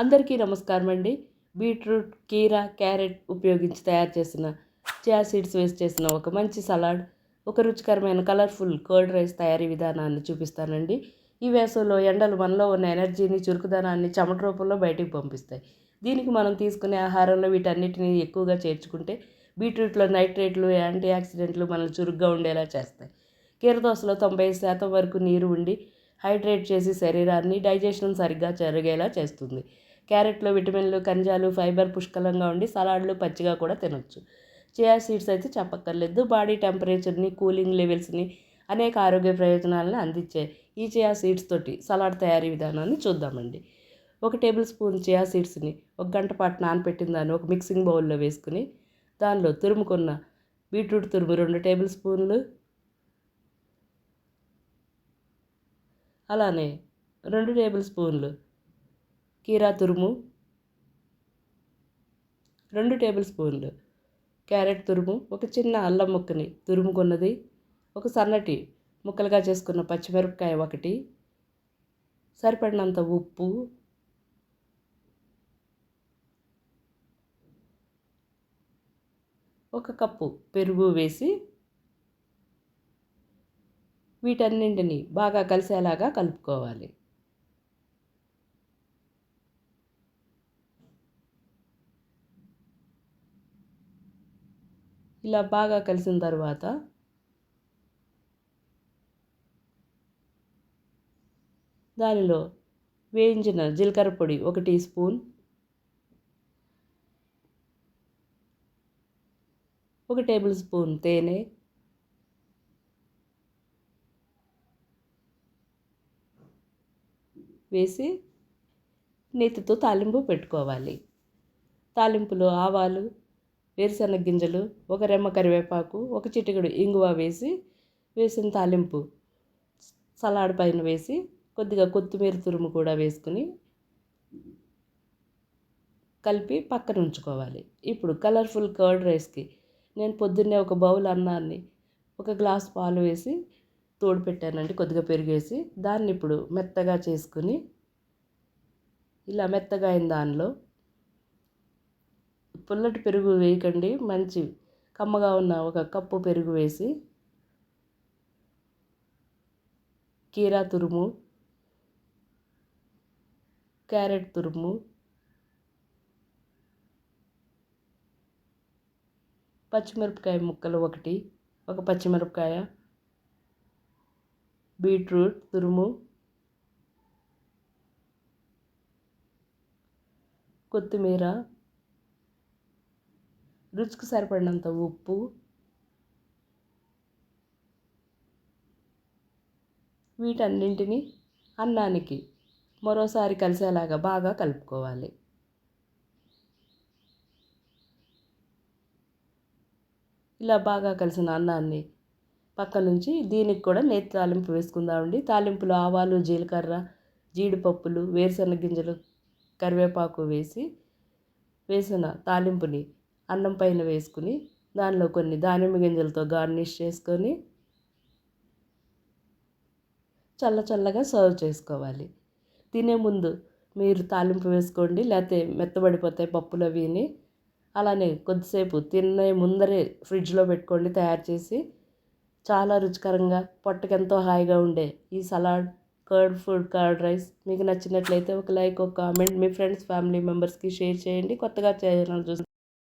అందరికీ నమస్కారం అండి. బీట్రూట్ కీరా క్యారెట్ ఉపయోగించి తయారు చేసిన చియా సీడ్స్ వేస్ట్ చేసిన ఒక మంచి సలాడ్ ఒక రుచికరమైన కలర్ఫుల్ కర్డ్ రైస్ తయారీ విధానాన్ని చూపిస్తానండి. ఈ వేసవిలో ఎండలు మనలో ఉన్న ఎనర్జీని చురుకుదనాన్ని చెమట రూపంలో బయటికి పంపిస్తాయి. దీనికి మనం తీసుకునే ఆహారంలో వీటన్నిటిని ఎక్కువగా చేర్చుకుంటే బీట్రూట్లో నైట్రేట్లు యాంటీ ఆక్సిడెంట్లు మనల్ని చురుగ్గా ఉండేలా చేస్తాయి. కీరదోసలో తొంభై శాతం వరకు నీరు ఉండి హైడ్రేట్ చేసి శరీరాన్ని డైజెషన్ సరిగ్గా జరిగేలా చేస్తుంది. క్యారెట్లో విటమిన్లు ఖనిజాలు ఫైబర్ పుష్కలంగా ఉండి సలాడ్లు పచ్చిగా కూడా తినొచ్చు. చియా సీడ్స్ అయితే చెప్పక్కర్లేదు. బాడీ టెంపరేచర్ని కూలింగ్ లెవెల్స్ని అనేక ఆరోగ్య ప్రయోజనాలను అందించే ఈ చియా సీడ్స్ తోటి సలాడ్ తయారీ విధానాన్ని చూద్దామండి. ఒక టేబుల్ స్పూన్ చియా సీడ్స్ని ఒక గంట పాటు నానపెట్టిన దాన్ని ఒక మిక్సింగ్ బౌల్లో వేసుకుని దానిలో తురుముకున్న బీట్రూట్ తురుము రెండు టేబుల్ స్పూన్లు అలానే రెండు టేబుల్ స్పూన్లు కీరా తురుము రెండు టేబుల్ స్పూన్లు క్యారెట్ తురుము ఒక చిన్న అల్లం ముక్కని తురుముకున్నది ఒక సన్నటి ముక్కలుగా చేసుకున్న పచ్చిమిరపకాయ ఒకటి సరిపడినంత ఉప్పు ఒక కప్పు పెరుగు వేసి వీటన్నింటిని బాగా కలిసేలాగా కలుపుకోవాలి. ఇలా బాగా కలిసిన తర్వాత దానిలో వేయించిన జీలకర్ర పొడి ఒక టీ స్పూన్ ఒక టేబుల్ స్పూన్ తేనె వేసి నెత్తితో తాలింపు పెట్టుకోవాలి. తాలింపులో ఆవాలు వేరుశనగ గింజలు ఒక రెమ్మ కరివేపాకు ఒక చిటికెడు ఇంగువ వేసి వేసిన తాలింపు సలాడ్ పైన వేసి కొద్దిగా కొత్తిమీర తురుము కూడా వేసుకుని కలిపి పక్కన ఉంచుకోవాలి. ఇప్పుడు కలర్ఫుల్ కర్డ్ రైస్కి నేను పొద్దున్నే ఒక బౌల్ అన్నాన్ని ఒక గ్లాస్ పాలు వేసి తోడు పెట్టానండి కొద్దిగా పెరిగేసి దాన్ని ఇప్పుడు మెత్తగా చేసుకుని ఇలా మెత్తగా అయిన దానిలో పుల్లటి పెరుగు వేయకండి మంచి కమ్మగా ఉన్న ఒక కప్పు పెరుగు వేసి కీరా తురుము క్యారెట్ తురుము పచ్చిమిరపకాయ ముక్కలు ఒకటి ఒక పచ్చిమిరపకాయ బీట్రూట్ తురుము కొత్తిమీర రుచికి సరిపడినంత ఉప్పు వీటన్నింటినీ అన్నానికి మరోసారి కలిసేలాగా బాగా కలుపుకోవాలి. ఇలా బాగా కలిసిన అన్నాన్ని పక్క నుంచి దీనికి కూడా నేతి తాలింపు వేసుకుందామండి. తాలింపులు ఆవాలు జీలకర్ర జీడిపప్పులు వేరుశనగ గింజలు కరివేపాకు వేసి వేసిన తాలింపుని అన్నం పైన వేసుకుని దానిలో కొన్ని దానిమ్మ గింజలతో గార్నిష్ చేసుకొని చల్ల చల్లగా సర్వ్ చేసుకోవాలి. తినే ముందు మీరు తాలింపు వేసుకోండి లేకపోతే మెత్తబడిపోతాయి పప్పులు అవిని అలానే కొద్దిసేపు తినే ముందరే ఫ్రిడ్జ్లో పెట్టుకోండి తయారు చేసి చాలా రుచికరంగా పొట్టకెంతో హాయిగా ఉండే ఈ salad curd food curd rice మీకు నచ్చినట్లయితే ఒక లైక్ ఒక కామెంట్ మీ ఫ్రెండ్స్ ఫ్యామిలీ మెంబర్స్కి షేర్ చేయండి. కొత్తగా ఛానల్ చూసి